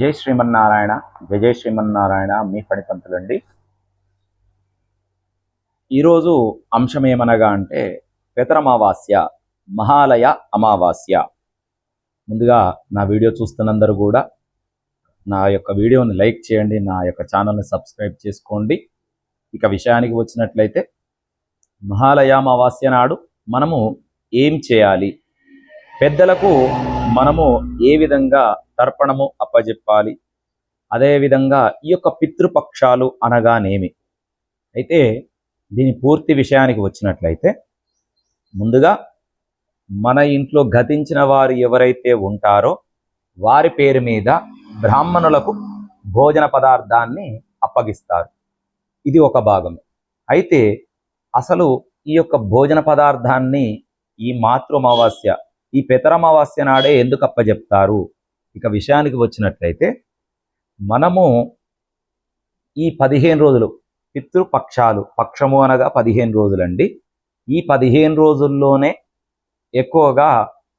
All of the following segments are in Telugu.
జై శ్రీమన్నారాయణ జయ శ్రీమన్నారాయణ మీ ఫణిపంతులండి. ఈరోజు అంశం ఏమనగా అంటే పెతరమావాస్య మహాలయ అమావాస్య. ముందుగా నా వీడియో చూస్తున్నందరూ కూడా నా యొక్క వీడియోని లైక్ చేయండి నా యొక్క ఛానల్ని సబ్స్క్రైబ్ చేసుకోండి. ఇక విషయానికి వచ్చినట్లయితే మహాలయ అమావాస్య నాడు మనము ఏం చేయాలి? పెద్దలకు మనము ఏ విధంగా తర్పణము అప్పజెప్పాలి అదేవిధంగా ఈ యొక్క పితృపక్షాలు అనగానేమి? అయితే దీని పూర్తి విషయానికి వచ్చినట్లయితే ముందుగా మన ఇంట్లో గతించిన వారు ఎవరైతే ఉంటారో వారి పేరు మీద బ్రాహ్మణులకు భోజన పదార్థాన్ని అప్పగిస్తారు. ఇది ఒక భాగం. అయితే అసలు ఈ యొక్క భోజన పదార్థాన్ని ఈ మాతృమావాస్య ఈ పెతరమావాస్య నాడే ఎందుకు అప్పజెప్తారు ఇక విషయానికి వచ్చినట్లయితే మనము ఈ పదిహేను రోజులు పితృపక్షాలు పక్షము అనగా పదిహేను రోజులండి. ఈ పదిహేను రోజుల్లోనే ఎక్కువగా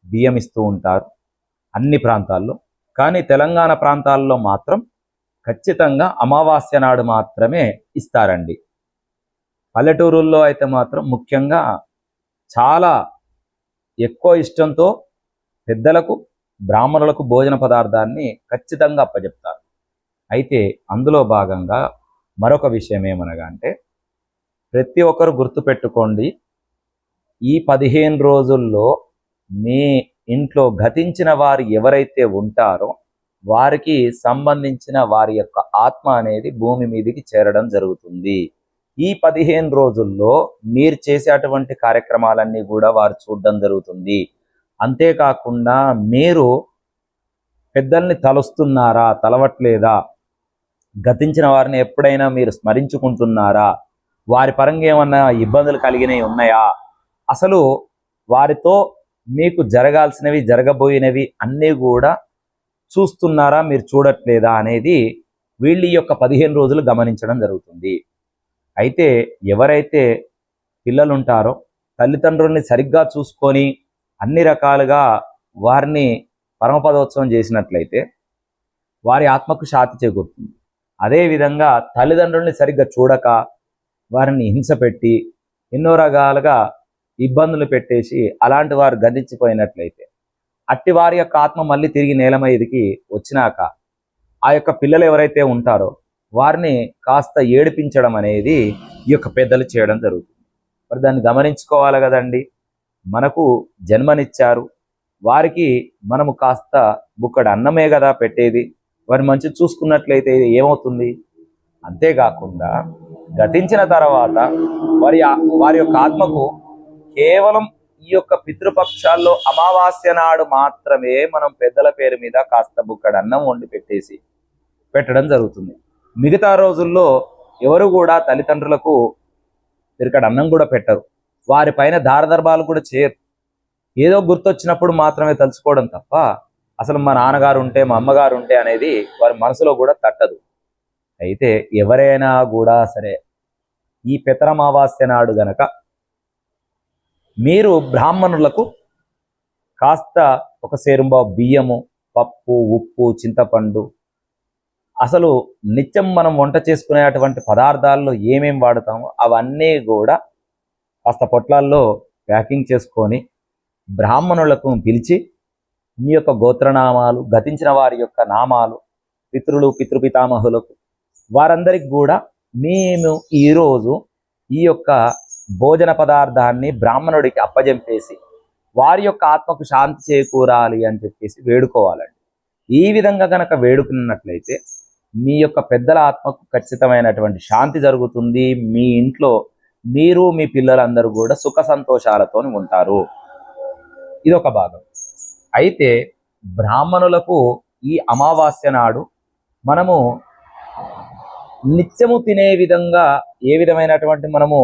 బియ్యం ఇస్తూ ఉంటారు అన్ని ప్రాంతాల్లో. కానీ తెలంగాణ ప్రాంతాల్లో మాత్రం ఖచ్చితంగా అమావాస్య నాడు మాత్రమే ఇస్తారండి. పల్లెటూరుల్లో అయితే మాత్రం ముఖ్యంగా చాలా ఎక్కువ ఇష్టంతో పెద్దలకు బ్రాహ్మణులకు భోజన పదార్థాన్ని ఖచ్చితంగా అప్పజెప్తారు. అయితే అందులో భాగంగా మరొక విషయం ఏమనగా అంటే ప్రతి ఒక్కరు గుర్తుపెట్టుకోండి ఈ పదిహేను రోజుల్లో మీ ఇంట్లో గతించిన వారు ఎవరైతే ఉంటారో వారికి సంబంధించిన వారి యొక్క ఆత్మ అనేది భూమి మీదకి చేరడం జరుగుతుంది. ఈ పదిహేను రోజుల్లో మీరు చేసేటువంటి కార్యక్రమాలన్నీ కూడా వారు చూడడం జరుగుతుంది. అంతేకాకుండా మీరు పెద్దల్ని తలుస్తున్నారా తలవట్లేదా గతించిన వారిని ఎప్పుడైనా మీరు స్మరించుకుంటున్నారా వారి పరంగా ఏమన్నా ఇబ్బందులు కలిగినవి ఉన్నాయా? అసలు వారితో మీకు జరగాల్సినవి జరగబోయినవి అన్నీ కూడా చూస్తున్నారా మీరు చూడట్లేదా అనేది వీళ్ళ యొక్క పదిహేను రోజులు గమనించడం జరుగుతుంది. అయితే ఎవరైతే పిల్లలుంటారో తల్లిదండ్రుల్ని సరిగ్గా చూసుకొని అన్ని రకాలుగా వారిని పరమపదోత్సవం చేసినట్లయితే వారి ఆత్మకు శాంతి చేకూరుతుంది. అదేవిధంగా తల్లిదండ్రుల్ని సరిగ్గా చూడక వారిని హింస పెట్టి ఎన్నో రకాలుగా ఇబ్బందులు పెట్టేసి అలాంటి వారు గదించిపోయినట్లయితే అట్టి వారి యొక్క ఆత్మ మళ్ళీ తిరిగి నేల వచ్చినాక ఆ యొక్క పిల్లలు ఎవరైతే ఉంటారో వారిని కాస్త ఏడిపించడం అనేది ఈ యొక్క పెద్దలు చేయడం జరుగుతుంది. మరి దాన్ని గమనించుకోవాలి కదండి. మనకు జన్మనిచ్చారు. వారికి మనము కాస్త బుక్కడు అన్నమే కదా పెట్టేది. వారిని మంచి చూసుకున్నట్లయితే ఏమవుతుంది? అంతేకాకుండా గతించిన తర్వాత వారి వారి యొక్క ఆత్మకు కేవలం ఈ యొక్క పితృపక్షాల్లో అమావాస్య నాడు మాత్రమే మనం పెద్దల పేరు మీద కాస్త బుక్కడు అన్నం వండి పెట్టేసి పెట్టడం జరుగుతుంది. మిగతా రోజుల్లో ఎవరు కూడా తల్లిదండ్రులకు ఇక్కడ అన్నం కూడా పెట్టరు. వారి పైన దారదర్భాలు కూడా చేయరు. ఏదో గుర్తొచ్చినప్పుడు మాత్రమే తలుచుకోవడం తప్ప అసలు మా నాన్నగారు ఉంటే మా అమ్మగారు ఉంటే అనేది వారి మనసులో కూడా తట్టదు. అయితే ఎవరైనా కూడా సరే ఈ పితరమావాస్య నాడు గనక మీరు బ్రాహ్మణులకు కాస్త ఒక సేరుంబా బియ్యము పప్పు ఉప్పు చింతపండు అసలు నిత్యం మనం వంట చేసుకునేటువంటి పదార్థాల్లో ఏమేమి వాడతామో అవన్నీ కూడా కాస్త పొట్లాల్లో ప్యాకింగ్ చేసుకొని బ్రాహ్మణులకు పిలిచి మీ యొక్క గోత్రనామాలు గతించిన వారి యొక్క నామాలు పితృలు పితృపితామహులకు వారందరికి కూడా మేము ఈరోజు ఈ యొక్క భోజన పదార్థాన్ని బ్రాహ్మణుడికి అప్పజెంపేసి వారి యొక్క ఆత్మకు శాంతి చేకూరాలి అని చెప్పేసి వేడుకోవాలండి. ఈ విధంగా కనుక వేడుకున్నట్లయితే మీ యొక్క పెద్దల ఆత్మకు ఖచ్చితమైనటువంటి శాంతి జరుగుతుంది. మీ ఇంట్లో మీరు మీ పిల్లలందరూ కూడా సుఖ సంతోషాలతో ఉంటారు. ఇది ఒక భాగం. అయితే బ్రాహ్మణులకు ఈ అమావాస్య నాడు మనము నిత్యము తినే విధంగా ఏ విధమైనటువంటి మనము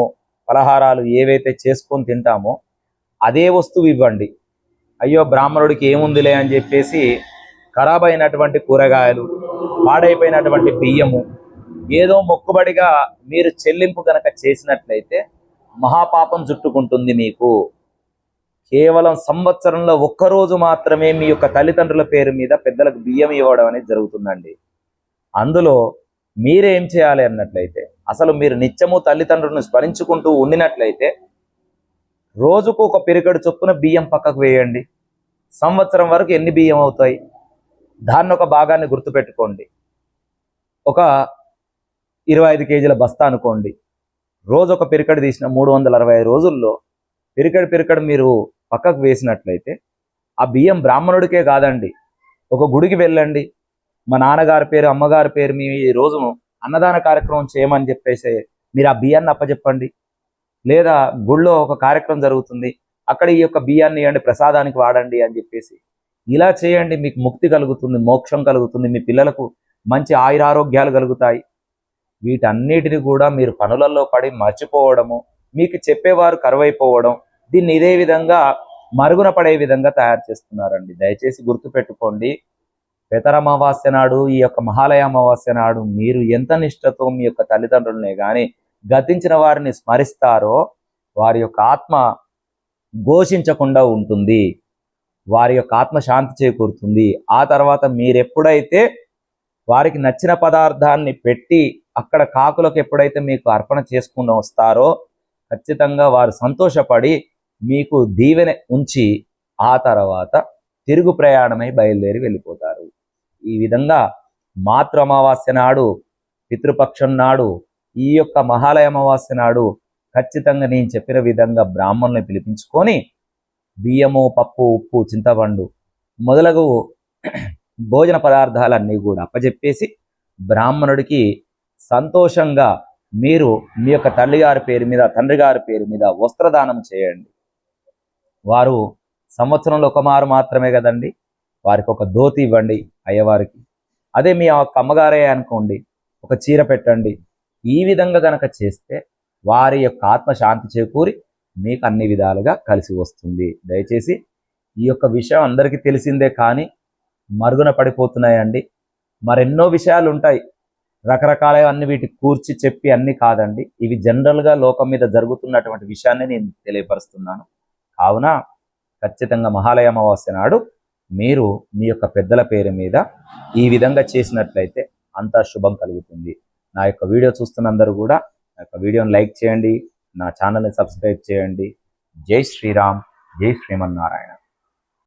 పలహారాలు ఏవైతే చేసుకొని తింటామో అదే వస్తువు ఇవ్వండి. అయ్యో బ్రాహ్మణుడికి ఏముందిలే అని చెప్పేసి ఖరాబ్ అయినటువంటి కూరగాయలు పాడైపోయినటువంటి బియ్యము. ఏదో మొక్కుబడిగా మీరు చెల్లింపు కనుక చేసినట్లయితే మహాపాపం చుట్టుకుంటుంది మీకు. కేవలం సంవత్సరంలో ఒక్క రోజు మాత్రమే మీ యొక్క తల్లిదండ్రుల పేరు మీద పెద్దలకు బియ్యం ఇవ్వడం అనేది జరుగుతుందండి. అందులో మీరేం చేయాలి అన్నట్లయితే అసలు మీరు నిత్యము తల్లిదండ్రులను స్మరించుకుంటూ ఉండినట్లయితే రోజుకు ఒక పిరికడు చొప్పున బియ్యం పక్కకు వేయండి. సంవత్సరం వరకు ఎన్ని బియ్యం అవుతాయి? దాన్ని ఒక భాగాన్ని గుర్తుపెట్టుకోండి. ఒక ఇరవై ఐదు కేజీల బస్తా అనుకోండి. రోజు ఒక పిరికడు తీసిన మూడు వందల అరవై రోజుల్లో పిరికడు పిరికడు మీరు పక్కకు వేసినట్లయితే ఆ బియ్యం బ్రాహ్మణుడికే కాదండి. ఒక గుడికి వెళ్ళండి. మా నాన్నగారి పేరు అమ్మగారి పేరు మీ రోజు అన్నదాన కార్యక్రమం చేయమని చెప్పేసి మీరు ఆ బియ్యాన్ని అప్పచెప్పండి లేదా గుళ్ళో ఒక కార్యక్రమం జరుగుతుంది. అక్కడ ఈ యొక్క బియ్యాన్ని ఇవ్వండి ప్రసాదానికి వాడండి అని చెప్పేసి ఇలా చేయండి మీకు ముక్తి కలుగుతుంది మోక్షం కలుగుతుంది మీ పిల్లలకు మంచి ఆయురారోగ్యాలు కలుగుతాయి. వీటన్నిటిని కూడా మీరు పనులలో పడి మర్చిపోవడము మీకు చెప్పేవారు కరువైపోవడం దీన్ని ఇదే విధంగా మరుగున పడే విధంగా తయారు చేస్తున్నారండి. దయచేసి గుర్తుపెట్టుకోండి పెతరమావాస్య నాడు ఈ యొక్క మహాలయ అమావాస్య నాడు మీరు ఎంత నిష్టతో మీ యొక్క తల్లిదండ్రులనే కానీ గతించిన వారిని స్మరిస్తారో వారి యొక్క ఆత్మ ఘోషించకుండా ఉంటుంది. వారి యొక్క ఆత్మ శాంతి చేకూరుతుంది. ఆ తర్వాత మీరెప్పుడైతే వారికి నచ్చిన పదార్థాన్ని పెట్టి అక్కడ కాకులకు ఎప్పుడైతే మీకు అర్పణ చేసుకుని వస్తారో ఖచ్చితంగా వారు సంతోషపడి మీకు దీవెన ఉంచి ఆ తర్వాత తిరుగు ప్రయాణమై బయలుదేరి వెళ్ళిపోతారు. ఈ విధంగా మాతృ అమావాస్య నాడు పితృపక్షం నాడు ఈ యొక్క మహాలయ అమావాస్య నాడు ఖచ్చితంగా నేను చెప్పిన విధంగా బ్రాహ్మణుని పిలిపించుకొని బియ్యము పప్పు ఉప్పు చింతపండు మొదలగు భోజన పదార్థాలన్నీ కూడా అప్పచెప్పేసి బ్రాహ్మణుడికి సంతోషంగా మీరు మీ యొక్క తల్లి గారి పేరు మీద తండ్రి గారి పేరు మీద వస్త్రదానం చేయండి. వారు సంవత్సరంలో ఒక మారు మాత్రమే కదండి వారికి ఒక ధోతి ఇవ్వండి అయ్యవారికి. అదే మీ యొక్క అమ్మగారే అనుకోండి ఒక చీర పెట్టండి. ఈ విధంగా గనక చేస్తే వారి యొక్క ఆత్మ శాంతి చేకూరి మీకు అన్ని విధాలుగా కలిసి వస్తుంది. దయచేసి ఈ యొక్క విషయం అందరికీ తెలిసిందే కానీ మరుగున పడిపోతున్నాయండి. మరెన్నో విషయాలు ఉంటాయి రకరకాల అన్ని వీటికి కూర్చి చెప్పి అన్ని కాదండి. ఇవి జనరల్గా లోకం మీద జరుగుతున్నటువంటి విషయాన్ని నేను తెలియపరుస్తున్నాను. కావున ఖచ్చితంగా మహాలయ అమావాస్య నాడు మీరు మీ యొక్క పెద్దల పేరు మీద ఈ విధంగా చేసినట్లయితే అంతా శుభం కలుగుతుంది. నా యొక్క వీడియో చూస్తున్న అందరూ కూడా నా యొక్క వీడియోని లైక్ చేయండి. నా ఛానల్ని సబ్స్క్రైబ్ చేయండి. జై శ్రీరామ్ జై శ్రీమన్నారాయణ.